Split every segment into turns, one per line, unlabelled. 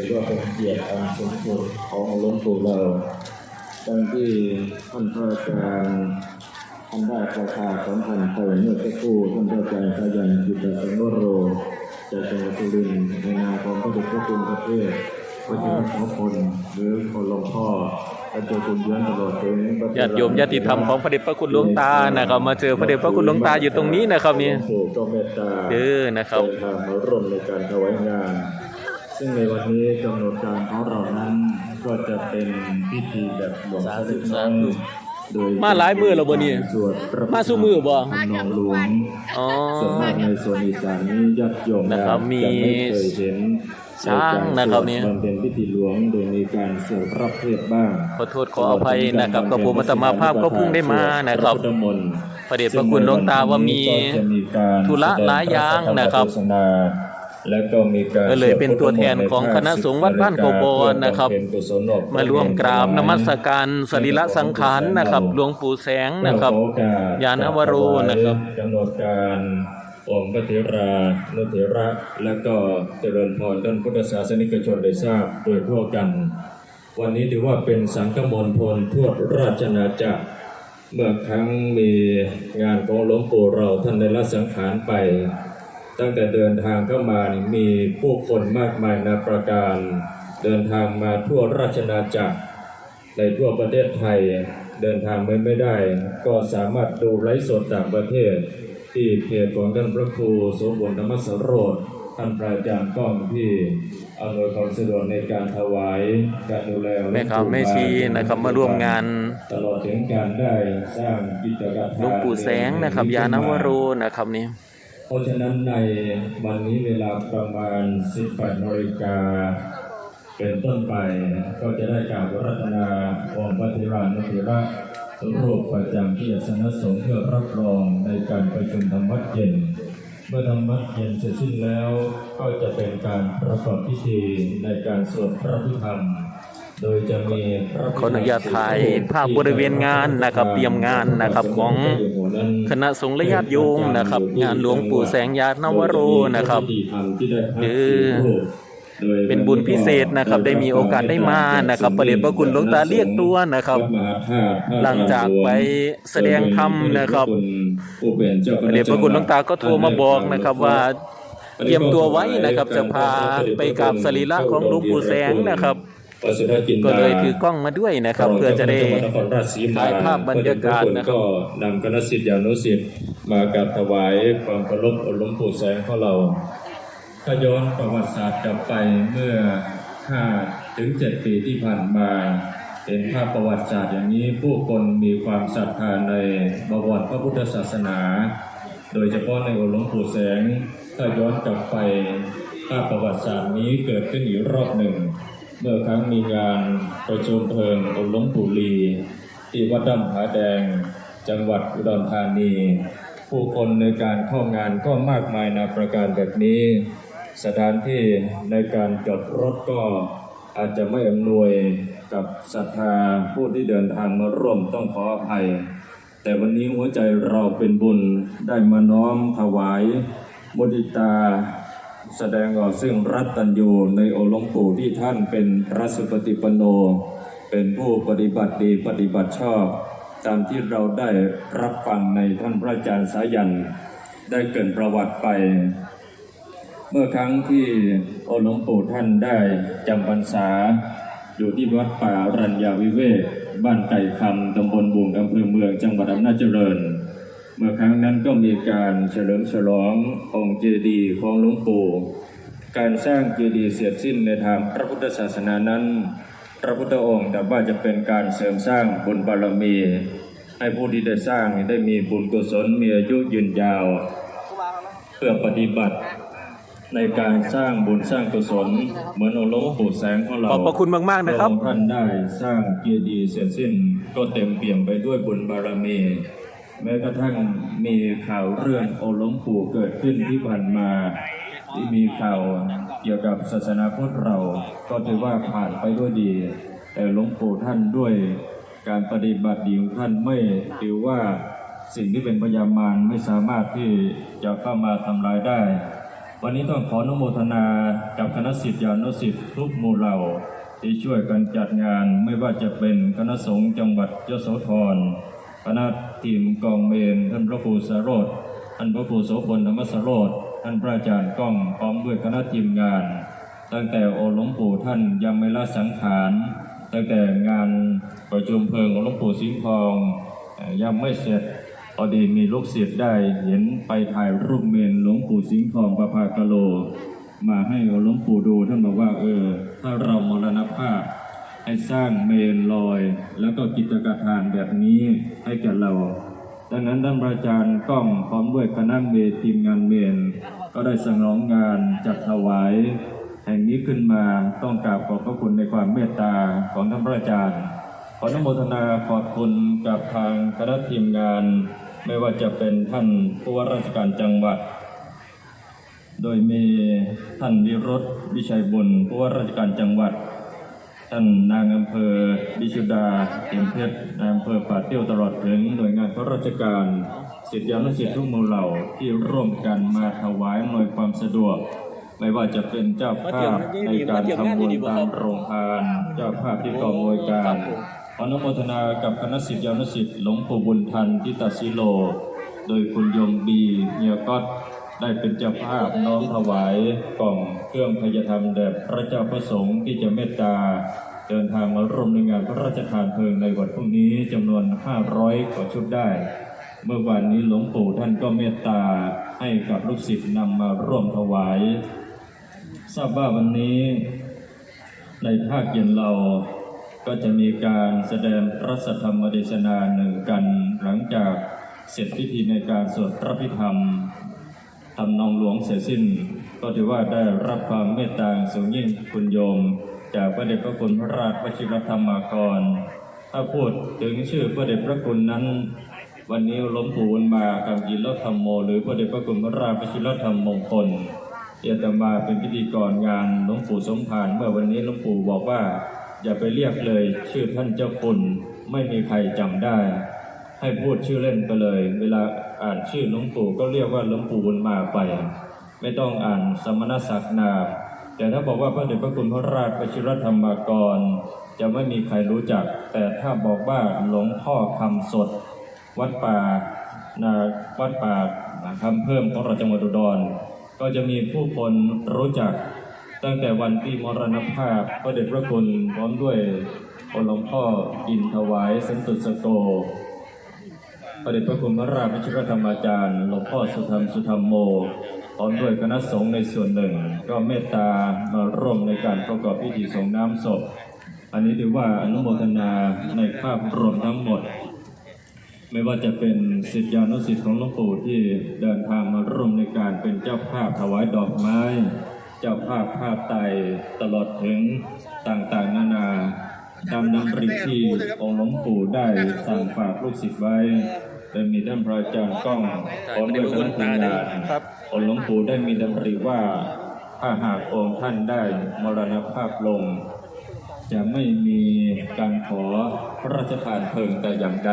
ถือว่าเป็นเกียรติอันสูงสุดของหลวงปู่เราดังที่ท่านพระอาจารย์ท่านได้ประกาศสัมพันธ์ไปเมื่อสักครู่ท่านพระอาจารย์สายันจิตสังวโรจากจังหวัดสุรินทร์ในนามของพระเดชพระคุณประเทศพระเจ้าสองคนหรือคนหลวงพ่อพระเจ้าคุณยือนตลอดถึง
ญาติโยมญาติธรรมของพระเดชพระคุณหลวงตานะครับมาเจอพระเดชพระคุณหลวงตาอยู่ตรงนี้นะครับนี่
เอ
อนะครับ
มาร่วมในการถวายงาน ซึ่งในวันนี้กำหนดการของเรานั้นก็จะเป็นพิธีแบบหลวงพ่อเล็กน้อยโดย
มาหลายมื้อแล้วบ่นี่
สวดพระ
มาสู้มื้อบ่
ทำนองหลวง
อ๋อ
ส่วนมากในส่วนอีสานนี้ญาติโยม
นะครับมี
จะไม่เคยเห็น
ช้างนะครับเนี่ย
มันเป็นพิธีหลวงโดยมีการสวดรับเทศน์บ้าง
ขอโทษขออภัยนะครับกับผมอัตมาภาพก็เพิ่งได้มานะครับ
พพุทธมนต์
พระเดชพระคุณหลวงตาว่ามี
ก็จะมีการ
ธุระหลายอย่างนะครับ
แสดงพธรรมเทศนา แล้วก็มีการ
ก็เลยเป็นตัวแทนของคณะสงฆ์วัดบ้านโกโบนะครับ
เพื่อบำเพ็ญกุศลออก
มาร่วมกราบนมัสการสรีระสังขารนะครับหลวงปู่แสงนะครับ
ขอโอกส
ยานวโรนะครับ
กำหนดการองค์พระเถรานุเถระ และก็เจริญพรท่านพุทธศาสนิกชนได้ทราบโดยทั่วกัน วันนี้ถือว่าเป็นสังฆมณฑลทั่วราชอาณาจักรเมื่อครั้งมีงานของหลวงปู่เราท่านได้ละสังขารไป ตั้งแต่เดินทางเข้ามานี่มีผู้คนมากมายนาประการเดินทางมาทั่วราชอาณาจักรในทั่วประเทศไทยเดินทางไม่ไม่ได้ ก็สามารถดูไลฟ์สดต่างประเทศ ที่เพจของท่านพระครูสมบูรณ์ธรรมสโรธท่านพระอาจารย์ก้องที่อำนวยความสะดวกในการถวายการดูแล
แม่ขาวแม่ชีนะครับมาร่วมงาน
ตลอดถึงการได้สร้างกิจกรรม
หลวงปู่แสงนะครับยานวโรนะครับนี่
เพราะฉะนั้นในวันนี้เวลาประมาณ 18นาฬิกาเป็นต้นไปก็จะได้กล่าวรัตนาองค์พระเทรานุเถระรูปประจำที่อสนสงฆ์เพื่อรับรองในการประชุมธรรมวัดเย็น เมื่อธรรมวัดเย็นเสร็จสิ้นแล้วก็จะเป็นการประกอบพิธีในการสวดพระพิธรรม
ขออนุญาตถ่ายภาพบริเวณงานนะครับ เตรียมงานนะครับของคณะสงฆ์และญาติโยมนะครับ งานหลวงปู่แสงยานวโรนะครับคือเป็นบุญพิเศษนะครับ ได้มีโอกาสได้มานะครับประเดชพระคุณหลวงตาเรียกตัวนะครับ หลังจากไปแสดงธรรมนะครับประเดชพระคุณหลวงตาก็โทรมาบอกนะครับว่าเตรียมตัวไว้นะครับจะพาไปกราบสรีระของหลวงปู่แสงนะครับ ก็เลยถือกล้องมาด้วยนะครับ เพื่อจะได้ถ่ายภาพบรรยากาศนะครับ
ก็นำคณะสิทธิยานุสิทธิ์มากราบถวายความเคารพหลวงปู่แสงของเราถ้าย้อนประวัติศาสตร์กลับไปเมื่อ5ถึง7ปีที่ผ่านมาเห็นภาพประวัติศาสตร์อย่างนี้ผู้คนมีความศรัทธาในบวรพระพุทธศาสนา โดยเฉพาะในองค์หลวงปู่แสง ถ้าย้อนกลับไปภาพประวัติศาสตร์นี้เกิดขึ้นอีกรอบหนึ่ง เมื่อครั้งมีงานประชุมเพลิงองค์หลวงปู่ลีที่วัดดำผาแดงจังหวัดอุดรธานี ผู้คนในการเข้างานก็มากมายนาประการแบบนี้ สถานที่ในการจอดรถก็อาจจะไม่อำนวยกับศรัทธาผู้ที่เดินทางมาร่วมต้องขออภัย แต่วันนี้หัวใจเราเป็นบุญได้มาน้อมถวายมุติตา แสดงออกซึ่งรัตตัญญูในโอหลวงปู่ที่ท่านเป็นพระสุปฏิปโน เป็นผู้ปฏิบัติดีปฏิบัติชอบ ตามที่เราได้รับฟังในท่านพระอาจารย์สายัน ได้เกินประวัติไป เมื่อครั้งที่โอหลวงปู่ท่านได้จำพรรษา อยู่ที่วัดป่ารัญญาวิเวกบ้านไก่คำตำบลบุงอำเภอเมืองจังหวัดอำนาจเจริญ เมื่อครั้งนั้นก็มีการเฉลิมฉลององค์เจดีย์ของหลวงปู่ การสร้างเจดีย์เสร็จสิ้นในทางพระพุทธศาสนานั้น พระพุทธองค์แต่ว่าจะเป็นการเสริมสร้างบุญบารมี ให้ผู้ที่ได้สร้างได้มีบุญกุศลมีอายุยืนยาว เพื่อปฏิบัติในการสร้างบุญสร้างกุศลเหมือนองค์หลวงปู่แสงของเรา
ขอบพระคุณมากๆนะครับ
พองท่านได้สร้างเจดีย์เสร็จสิ้นก็เต็มเปี่ยมไปด้วยบุญบารมี แม้กระทั่งมีข่าวเรื่องโอลวงปู่เกิดขึ้นที่ผ่านมาที่มีข่าวเกี่ยวกับศาสนาพุทธเรา ก็ถือว่าผ่านไปด้วยดี แต่หลวงปู่ท่านด้วยการปฏิบัติดีของท่านไม่ถือว่าสิ่งที่เป็นพยามารไม่สามารถที่จะเข้ามาทำลายได้ วันนี้ต้องขออนุโมทนากับคณะสิทธิานุสิทธิทุกหมู่เหล่าที่ช่วยกันจัดงานไม่ว่าจะเป็นคณะสงฆ์จังหวัดยโสธรคณะ ทีมกองเมนท่านพระครูสารโรธท่านพระครูโสพลธรรมสโรธท่านพระอาจารย์ก้องพร้อมด้วยคณะทีมงาน ตั้งแต่โอหลวงปู่ท่านยังไม่ละสังขาร ตั้งแต่งานประชุมเพลิงของหลวงปู่สิงห์ทองยังไม่เสร็จพอดีมีลูกศิษย์ได้เห็นไปถ่ายรูปเมนหลวงปู่สิงห์ทองประภากะโล มาให้หลวงปู่ดูท่านบอกว่าเออถ้าเรามรณภาพ ให้สร้างเมนลอย แล้วก็กิจกทานแบบนี้ให้แก่เราดังนั้นท่านพระอาจารย์ก้องพร้อมด้วยคณะเมทีมงานเมน ก็ได้สนองงานจัดถวาย แห่งนี้ขึ้นมาต้องกราบขอบพระคุณในความเมตตาของท่านพระอาจารย์ ขออนุโมทนาขอบคุณกับทางคณะทีมงาน ไม่ว่าจะเป็นท่านผู้ว่าราชการจังหวัด โดยมีท่านวิรถวิชัยบุญผู้ว่าราชการจังหวัด ท่านนางอำเภอดิชุดาเข็มเพชรนายอำเภอป่าเตี้ยวตลอดถึงหน่วยงานข้าราชการศิษยานุศิษย์ทุกหมู่เหล่าที่ร่วมกันมาถวายหน่วยความสะดวก ไม่ว่าจะเป็นเจ้าภาพในการทำบุญตามโรงทาน เจ้าภาพที่กองอวยการอนุโมทนากับคณะศิษยานุศิษย์หลวงปู่บุญทันทิตาสิโล โดยคุณยมบีเนียก็ ได้เป็นเจ้าภาพน้อมถวายกล่องเครื่องพยธรรมแด่พระเจ้าประสงค์ที่จะเมตตาเดินทางมาร่วมในงานพระราชทานเพลิงในวันพรุ่งนี้จำนวน 500กว่าชุดได้ เมื่อวันนี้หลวงปู่ท่านก็เมตตาให้กับลูกศิษย์นำมาร่วมถวาย ทราบว่าวันนี้ ในภาคเย็นเราก็จะมีการแสดงพระสัทธรรมเทศนาหนึ่งกันหลังจากเสร็จพิธีในการสวดพระพิธรรม ทำนองหลวงเสร็จสิ้น ก็ถือว่าได้รับความเมตตาสูงยิ่งคุณโยม จากพระเดชพระคุณพระราชวชิรธรรมากร ถ้าพูดถึงชื่อพระเดชพระคุณนั้น วันนี้ลวงปู่มากับยินลธรรมโม หรือพระเดชพระคุณพระราชวชิรธรรมมงคลเอียตมาเป็นพิธีกรงานหลวงปู่สมภารเมื่อวันนี้หลวงปู่บอกว่า อย่าไปเรียกเลยชื่อท่านเจ้าคุณไม่มีใครจำได้ ให้พูดชื่อเล่นไปเลย เวลา อ่านชื่อหลวงปู่ก็เรียกว่าหลวงปู่บุญมาไป ไม่ต้องอ่านสมณศักดิ์นาแต่ถ้าบอกว่าพระเดชพระคุณพระราชวชิรธรรมกร จะไม่มีใครรู้จัก แต่ถ้าบอกว่าหลวงพ่อคำสด วัดป่านาวัดป่าคำเพิ่มของเราจังหวัดอุดร ก็จะมีผู้คนรู้จัก ตั้งแต่วันที่มรณภาพพระเดชพระคุณพร้อมด้วยองค์หลวงพ่ออินถวายสันตุสโก พระเดชพระคุณพระราชวิชิรธรรมาจารย์ หลวงพ่อสุธรรมสุธรรมโมพร้อมด้วยคณะสงฆ์ในส่วนหนึ่ง ก็เมตตามาร่วมในการประกอบพิธีส่งน้ำศพ อันนี้ถือว่าอนุโมทนาในภาพรวมทั้งหมด ไม่ว่าจะเป็นศิษยานุศิษย์ของหลวงปู่ที่เดินทางมาร่วมในการเป็นเจ้าภาพถวายดอกไม้ เจ้าภาพผ้าไตตลอดถึงต่างๆ นานา ตามน้ำริที่องค์หลวงปู่ได้สั่งฝากลูกศิษย์ไว้โดยมีท่านพระอาจารย์ก้องพร้อมด้วยคณะทีมงานองค์หลวงปู่ได้มีดำริว่าถ้าหากองค์ท่านได้มรณภาพลง จะไม่มีการขอพระราชทานเพลิงแต่อย่างใด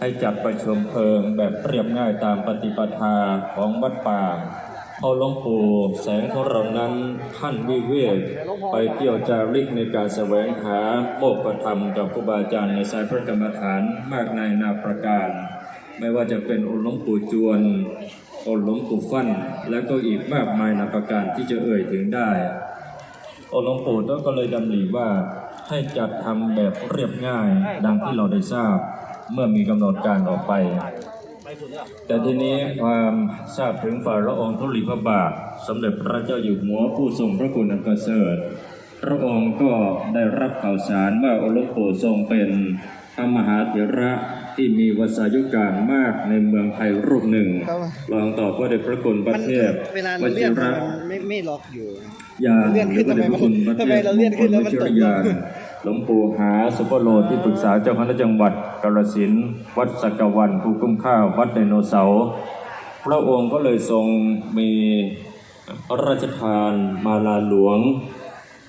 ให้จัดประชุมเพลิงแบบเรียบง่ายตามปฏิปทาของวัดป่า เพราะหลวงปู่แสงของเรานั้นท่านวิเวกไปเที่ยวจาริกในการแสวงหาโมกขธรรมกับครูบาอาจารย์ในสายพระกรรมฐานมากในายนาประการ ไม่ว่าจะเป็นองค์หลวงปู่จวนองค์หลวงปู่ฟั่น และก็อีกมากมายนาประการที่จะเอ่ยถึงได้องค์หลวงปู่ท่านก็เลยดำริว่าให้จัดทำแบบเรียบง่ายดังที่เราได้ทราบ เมื่อมีกำหนดการออกไป แต่ทีนี้ความทราบถึงฝ่ายละอองธุลีพระบาท สมเด็จพระเจ้าอยู่หัวผู้ทรงพระคุณอันประเสริฐพระองค์ก็ได้รับข่าวสารว่าองค์หลวงปู่ทรงเป็นพระมหาเถระที่มีวสายุการมากในเมืองไทยรูปหนึ่งรองต่อพระเดชพระคุณประเทศ
เวลาวเรา
ชิ
เลื่อน
ระ
มันไม่ไม่ล็อกอยู่
ยาน
เลื่อนขึ้น
พระเดชพระคุณประเท
ทำไม
ศ
เราเลื่อนขึ้นแล้วมันตก
ลวิชิรยานหลวงปู่หาสุปโลที่ปรึกษาเจ้าคณะจังหวัดกาฬสินวัดสักวันภูกุ้มข้าววัดไดโนเสาร์พระองค์ก็เลยทรงมีพระราชทานมาลาหลวง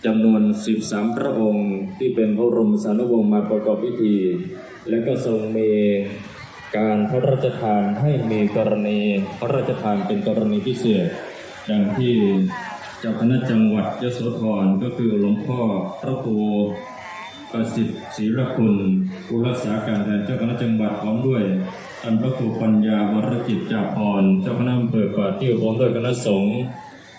จำนวน 13 พระองค์ที่เป็นพระบรมสารวงศ์มาประกอบพิธี และก็ทรงมีการพระราชทานให้มีกรณีพระราชทานเป็นกรณีพิเศษอย่างที่เจ้าคณะจังหวัดยโสธรก็คือหลวงพ่อพระครู ประสิทธิ์ศรีรคุณผู้รักษาการแทนเจ้าคณะจังหวัดพร้อมด้วยท่านพระครูปัญญาวรกิจจาภรเจ้าคณะอำเภอป่าติ้วพร้อมด้วยคณะสงฆ์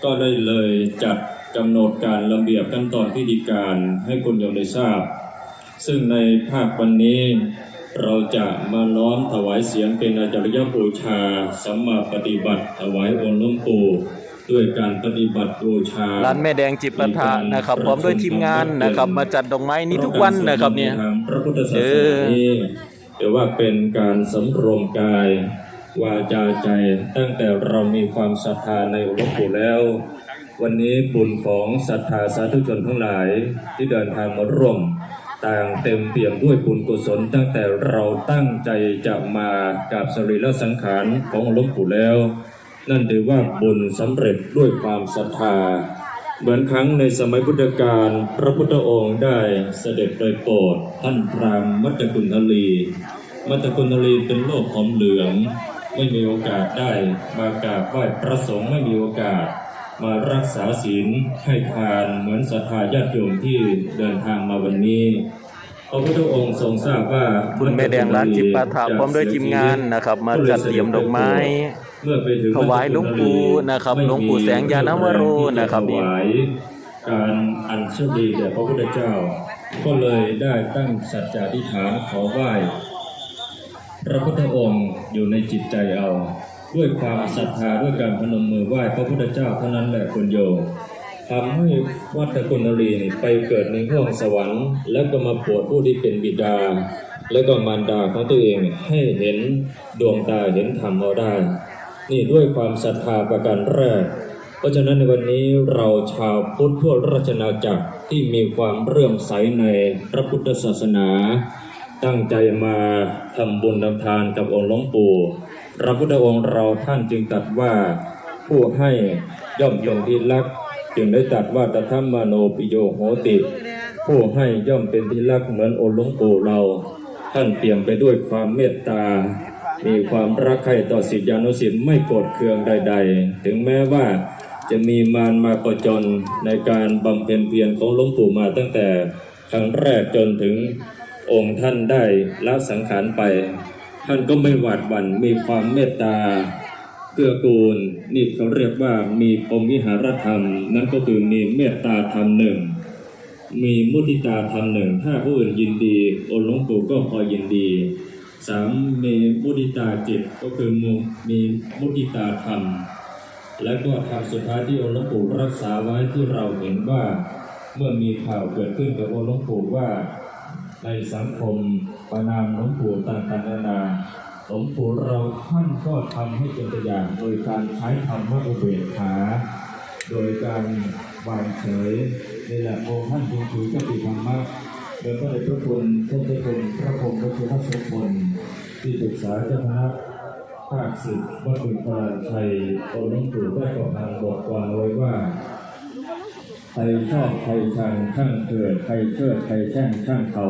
ก็ได้เลยจัดกำหนดการระเบียบขั้นตอนพิธีการให้คุณโยมได้ทราบ ซึ่งในภาควันนี้เราจะมาน้อมถวายเสียงเป็นอาจารยบูชาสัมมาปฏิบัติถวายองค์หลวงปู่ ด้วยการปฏิบัติบูชา
ร้านแม่แดงจิปาถะนะครับ พร้อมด้วยทีมงานนะครับ มาจัดดอกไม้นี้ทุกวันนะครับเนี่ย
ทางพระพุทธศาสนานี้ถือว่าเป็นการสำรวมกายวาจาใจตั้งแต่เรามีความศรัทธาในหลวงปู่แล้ว วันนี้บุญของศรัทธาสาธุชนทั้งหลายที่เดินทางมาร่วม ต่างเต็มเปี่ยมด้วยบุญกุศล ตั้งแต่เราตั้งใจจะมากับสรีระสังขารของหลวงปู่แล้ว นั่นถือว่าบุญสำเร็จด้วยความศรัทธา เหมือนครั้งในสมัยพุทธกาลพระพุทธองค์ได้เสด็จไปโปรดท่านพรามมัตตกุณฑลี มัตตกุณฑลีเป็นโลกผอมเหลือง ไม่มีโอกาสได้มากราบไหว้พระสงฆ์ไม่มีโอกาสมารักษาศีลให้ทานเหมือนศรัทธาญาติโยมที่เดินทางมาวันนี้พระพุทธองค์ทรงทราบว่า
คุณแม่แดงร้านจิปาถะพร้อมด้วยทีมงานนะครับ มาจัดเตรียมดอกไม้
ถึง
ถวายหลวงปู่นะครับหลวงปู่แสงยานวโรนะครับ
ถวายการอัญเชิญดีแด่พระพุทธเจ้า ก็เลยได้ตั้งสัจจาธิษฐานขอไหว้พระพุทธองค์อยู่ในจิตใจเอา ด้วยความศรัทธาด้วยการพนมมือไหว้พระพุทธเจ้าเท่านั้นแหละคุณโยมทำให้วัดตะกุณรีนี่ไปเกิดในห้วงสวรรค์ แล้วก็มาโปรดผู้ที่เป็นบิดา แล้วก็มารดาของตัวเองให้เห็นดวงตาเห็นธรรมเอาได้ นี่ด้วยความศรัทธาประการแรก เพราะฉะนั้นในวันนี้เราชาวพุทธทั่วราชอาจักรที่มีความเรื่อมใสในพระพุทธศาสนา ตั้งใจมาทำบุญทำทานกับองค์หลวงปู่พระพุทธองค์เราท่านจึงตัดว่าผู้ให้ย่อมยงที่รัก จึงได้ตัดว่าตถามโนปิโยโหติ ผู้ให้ย่อมเป็นที่รักเหมือนองค์หลวงปู่เรา ท่านเปี่ยมไปด้วยความเมตตา มีความรักใคร่ต่อศิษยานุศิษย์ไม่โกรธเคืองใด ๆ ถึงแม้ว่าจะมีมารมาประจนในการบำเพ็ญเพียรของหลวงปู่มาตั้งแต่ครั้งแรกจนถึงองค์ท่านได้ละสังขารไป ท่านก็ไม่หวาดหวั่นมีความเมตตาเกื้อกูลนี่เขาเรียกว่ามีปมวิหารธรรม นั่นก็คือมีเมตตาธรรมหนึ่ง มีมุติตาธรรมหนึ่ง ถ้าผู้อื่นยินดี องค์หลวงปู่ก็พอยินดี สามมีมุติตาจิตก็คือมุมีมุติตาธรรม และก็ธรรมสุดท้ายที่องค์หลวงปู่รักษาไว้ที่เราเห็นว่าเมื่อมีข่าวเกิดขึ้นกับองค์หลวงปู่ว่าในสังคมประนามหลวงปู่ต่างๆนานาหลวงปู่เราท่านก็ทำให้เป็นตัวอย่าง โดยการใช้ธรรมะอุเบกขา โดยการวางเฉยนี่แหละองค์ท่านจึงถือกติธรรมะโดยพระเดชพระคุณท่านเจ้าคุณพระพรหมพระสุรโสพล ที่ปรึกษาเจ้าคณะภาคสิบวัดบุญพลานชัยองค์หลวงปู่ได้ก่อทางบอกวางไว้ว่าใครชอบใครชังช่างเกิดใครเชิดใครแช่งช่างเขา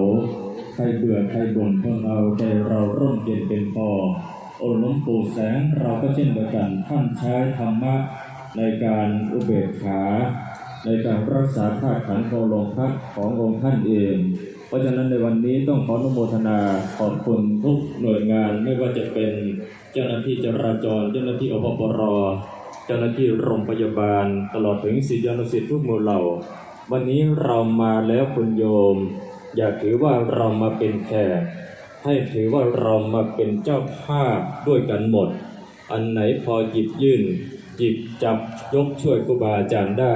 ใครเบื่อใครบ่นพวกเราใจเราร่มเย็นเป็นพอองค์หลวงปู่แสงเราก็เช่นเดียวกันท่านใช้ธรรมะในการอุเบกขา ในการรักษาธาตุขันธ์ของลงพักขององค์ท่านเอง เพราะฉะนั้นในวันนี้ต้องขออนุโมทนาขอบคุณทุกหน่วยงานไม่ว่าจะเป็นเจ้าหน้าที่จราจร เจ้าหน้าที่อปปรเจ้าหน้าที่โรงพยาบาล ตลอดถึงศิษยานุศิษย์ทุกหมู่เหล่า วันนี้เรามาแล้วคุณโยม อย่าถือว่าเรามาเป็นแขกให้ถือว่าเรามาเป็นเจ้าภาพด้วยกันหมด อันไหนพอหยิบยื่นหยิบจับยกช่วยครูบาอาจารย์ได้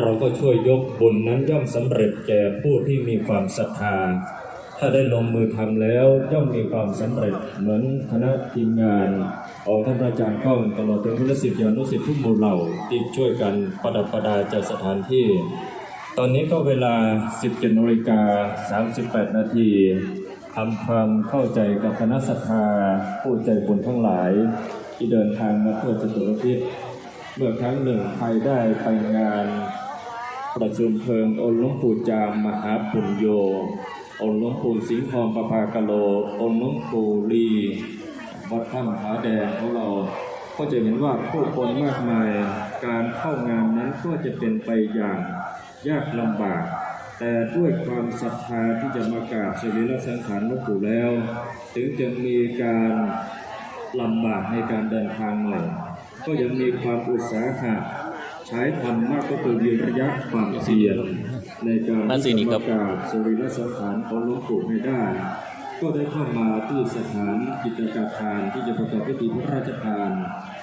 เราก็ช่วยยกบุญนั้นย่อมสำเร็จแก่ผู้ที่มีความศรัทธา ถ้าได้ลงมือทำแล้วย่อมมีความสำเร็จเหมือนคณะทีมงานของท่านอาจารย์ก้องตลอดถึงพุทธศิษยานุศิษย์ทุกหมู่เหล่าที่ช่วยกันประดับประดาจัดสถานที่ ตอนนี้ก็เวลา 17นาฬิกา38 นาทีทำความเข้าใจกับคณะศรัทธาผู้ใจบุญทั้งหลาย ที่เดินทางมาทั่วจตุรพิษเมื่อครั้งหนึ่งใครได้ไปงาน ประชุมเพลิงองค์หลวงปู่จามมหาปุญโย องค์หลวงปู่สิงห์ทองประภากะโล องค์หลวงปู่ลีวัดถ้ำผาแดงของเรา ก็จะเห็นว่าผู้คนมากมาย การเข้างานนั้นก็จะเป็นไปอย่างยากลำบาก แต่ด้วยความศรัทธาที่จะมากราบสรีระสังขารหลวงปู่แล้ว ถึงจะมีการลำบากในการเดินทางหน่อยก็ยังมีความอุตสาหะ ใช้ธรรมะก็คือวิริยะความเพียรในการ
มาสิ
ที่
นี่
จะ
ครั
มา
บ
กราบสรีระสังขารของหลวงปู่ให้ได้ ก็ได้เข้ามาที่สถานกิจการทานที่จะประกอบพิธีพระราชทาน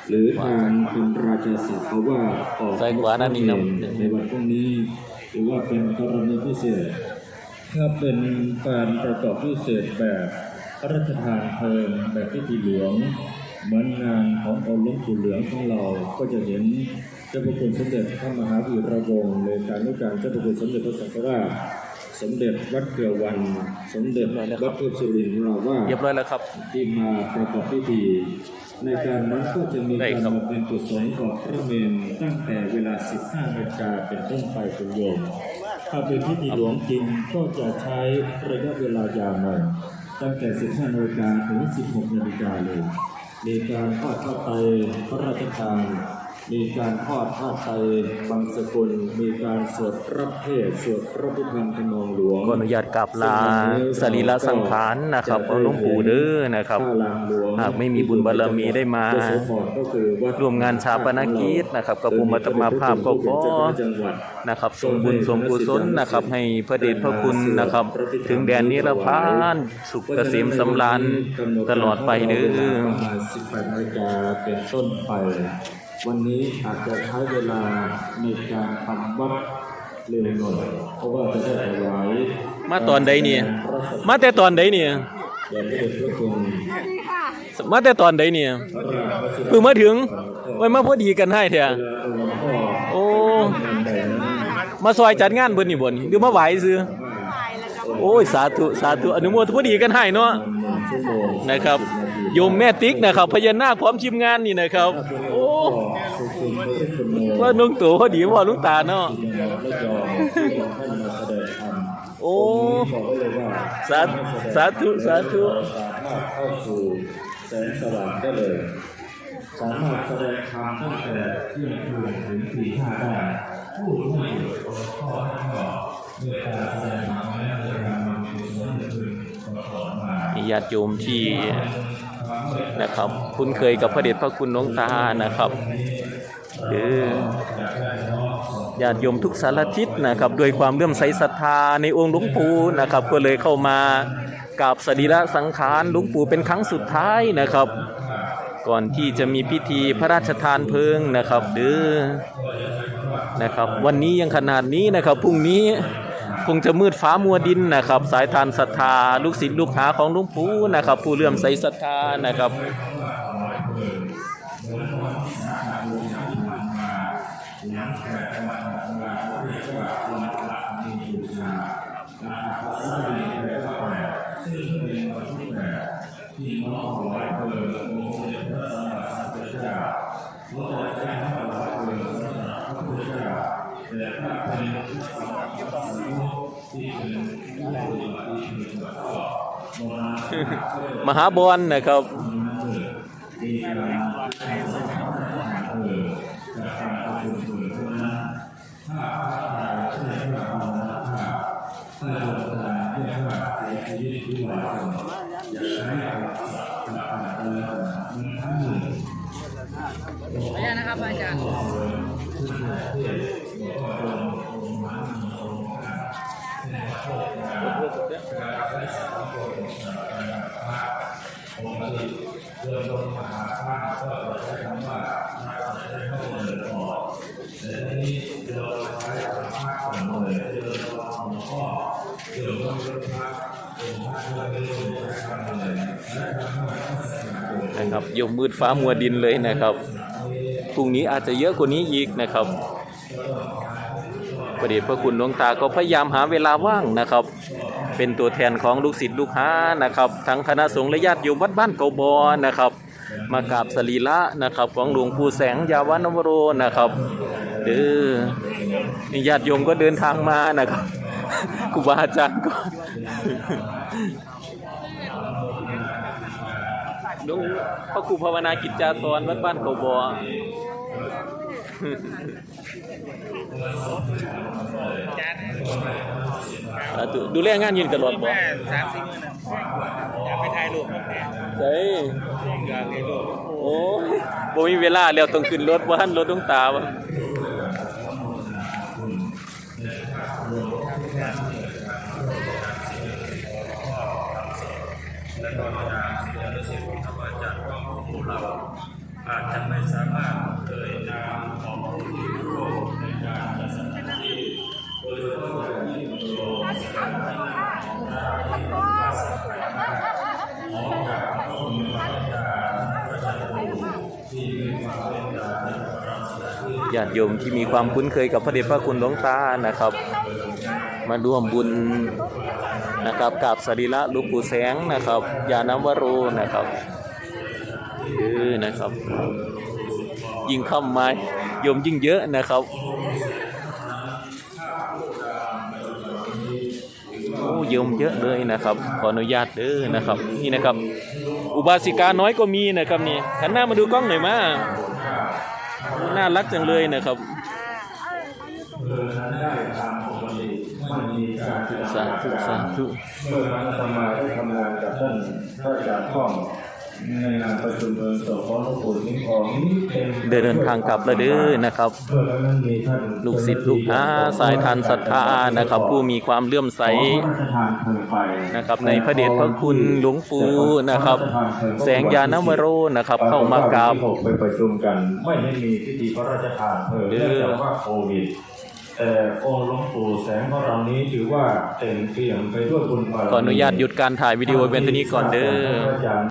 หรือทางเป็นราชสัพเพราะว่าออก
ซ้ายขวาด้านนี้นะ
ในวันพรุ่งนี้หรือว่าเป็นกรณีพิเศษ ถ้าเป็นการประกอบพิเศษแบบพระราชทานเพลิงแบบพิธีหลวง เหมือนงานขององค์หลวงปู่เหลืองของเราก็จะเห็นเจ้าพระคุณสมเด็จพระมหาวีระวงศ์ในการนุการเจ้าพระคุณสมเด็จพระสังฆราชสมเด็จวัดเกลือวัน สมเด็จวัดเทพสุรินทราว่าส
เรียบร้อยแล้วครับ
ที่มาประกอบพิธีในการนั้นก็จะมี
ได้
การ
ครับ
บำเพ็ญกุศลก่อนพระเมนตั้งแต่เวลา 15นาฬิกาเป็นต้นไปคุณโยม ถ้าเป็นพิธีหลวงจริงก็จะใช้ระยะเวลายาวหน่อยตั้งแต่ 15นาฬิกาถึง 16นาฬิกาเลย มีการทอดผ้าไตรพระราชทาน มีการทอดผ้าไตรบางสกุล มีการสวดรับเทศน์สวดพระพุทธธรรมทำนองหลวง
ขออนุญาตกราบลาสรีระสังขารนะครับของหลวงปู่เด้อนะครับ
ข้าลางหลวง
หากไม่มีบุญบารมีได้มา
เจ้โสธรก็คือวัด
ร่วมงานชาปนกิจนะครับกับภูมิธรรมภาพก็ขอ
จังหวัด
นะครับสมบุญสมกุศลนะครับให้พระเดชพระคุณนะครับ ถึงแดนนิรพานสุขเกษมสำราญตลอดไปเด้อ
ประมาณ18นาฬิกาเป็นต้นไป วันนี้อาจจะใช้เวลาในการทำวัดเร็วหน่อยเพราะว่าจะได้ถวาย
มาตอนใดเนี่ยมาแต่ตอนใดเนี่ย
แด่พระเดชพระคุณ
มาแต่ตอนใดเนี่ยเพิ่งมาถึงไว้มาพอดีกันให้แท้
เวลาหลวงพ่อ
โอ้
งานใดนั้น
มาซอยจัดงานเบิ่นนี่บ่นี่หรือมาไหวซื้อ โอ้ยสาธุสาธุอนุโมทนาดีกันให้เนาะ
นะ
ครับโยมแม่ติ๊กนะครับพญานาคพร้อมทีมงานนี่นะครับโอ้ว่าลุงตู่พอดีว่าลุงตาเนาะ
ที่ยังไม่ยอมที่บอกให้มาธรรม
โอ้
บอกไว้เลยว่า
สาธุสาธุ
สามารถเข้าสู่แสงสว่างได้เลยสามารถแสดงธรรมตั้งแต่เที่ยงคืนถึงตีห้าได้ผู้ที่ข้อข้อเมื่อการแสดงธรรมและเรื่องการนำกุศลคืนก็ขอมา
มี ญาติโยมที่นะครับ คุ้นเคยกับพระเดชพระคุณหลวงตานะครับคือญาติโยมทุกสารทิศนะครับด้วยความเลื่อมใสศรัทธาในองค์หลวงปู่นะครับก็เลยเข้ามากราบสรีระสังขารหลวงปู่เป็นครั้งสุดท้ายนะครับ ก่อนที่จะมีพิธีพระราชทานเพลิงนะครับเด้อนะครับ วันนี้ยังขนาดนี้นะครับพรุ่งนี้ คงจะมืดฟ้ามัวดินนะครับ สายทานศรัทธา ลูกศิษย์ลูกหาของหลวงปู่นะครับ ผู้เลื่อมใสศรัทธานะครับมหา มหาบ
อลนะครับ
นะครับยมมืดฟ้ามัวดินเลยนะครับพรุ่งนี้อาจจะเยอะกว่านี้อีกนะครับ ประเดชพระคุณหลวงตาก็พยายามหาเวลาว่างนะครับ เป็นตัวแทนของลูกศิษย์ลูกหานะครับ ทั้งคณะสงฆ์และญาติโยมวัดบ้านเกาบอนะครับ มากราบสรีระนะครับ ของหลวงปู่แสงยาวนวโรนะครับเด้อญาติโยมก็เดินทางมานะครับครูบาอาจารย์ก็หลวงพระครูภาวนากิจจาธรวัดบ้านเขาบอ สาธุดูแลงานยืนตลอดบ่
แม่สามสี่หมื่นนะอยากไปถ่ายรูปกับแม่
ใช่
อยากถ่ายรูป
โอ้ยบ่มีเวลาแล้วต้องขึ้นรถบ่ทันรถต้องตามอะ
และก็ทางศิษยานุศิษย์ของธรรมอาจารย์ก็ของพวกเราอาจจะาติ
โยมที่มีความคุ้นเคยกับพระเดชพระคุณหลวงตานะครับ มาร่วมบุญนะครับกับสรีระลูกปู่แสงนะครับยานวโรนะครับเออนะครับ ยิ่งข้ามาโยมยิ่งเยอะนะครับโอ้โยมเยอะเลยนะครับ ขออนุญาตเด้อนะครับ นี่นะครับ อุบาสิกาน้อยก็มีนะครับนี่ขันหน้ามาดูกล้องหน่อยมา น่ารักจังเลยนะครับ
เพื่อนั้นได้ตามปกติไม่มีการเปลี่ยนแปล
สางธุสาธุ
เมื่อครั้งอาตมาได้ทำงานกับท่านพระอาจารย์ข้อง ในงานประชุมเพลิงศพของหลวงปู่ทิ้งของนี้เป็น
เดินทางกลับแล้วเด้อนะครับ
เมื่อครั้งนั้นมีท่าน
ลูกศิษย์ลูกหาสายทานศรัทธานะครับ ผู้มีความเลื่อมใส
ขอพระราชทานเพลิงไฟ
นะครับ ในพระเดชพระคุณหลวงปู่นะครับ แสงยานวโรนะครับ เข้ามากราบ
ตอนที่ไปประชุมกัน ไม่ได้มีพิธีพระราชทานเพลิง
เด้อ
เนื่องจากว่าโควิดแต่องค์หลวงปู่แสงของเรานี้ถือว่าเต็มเปี่ยมไปด้วยบุญบารมี
ขออนุญาตหยุดการถ่ายวิดีโอเว้นเท่านี้ก่อนเด้อ
พระอาจารย์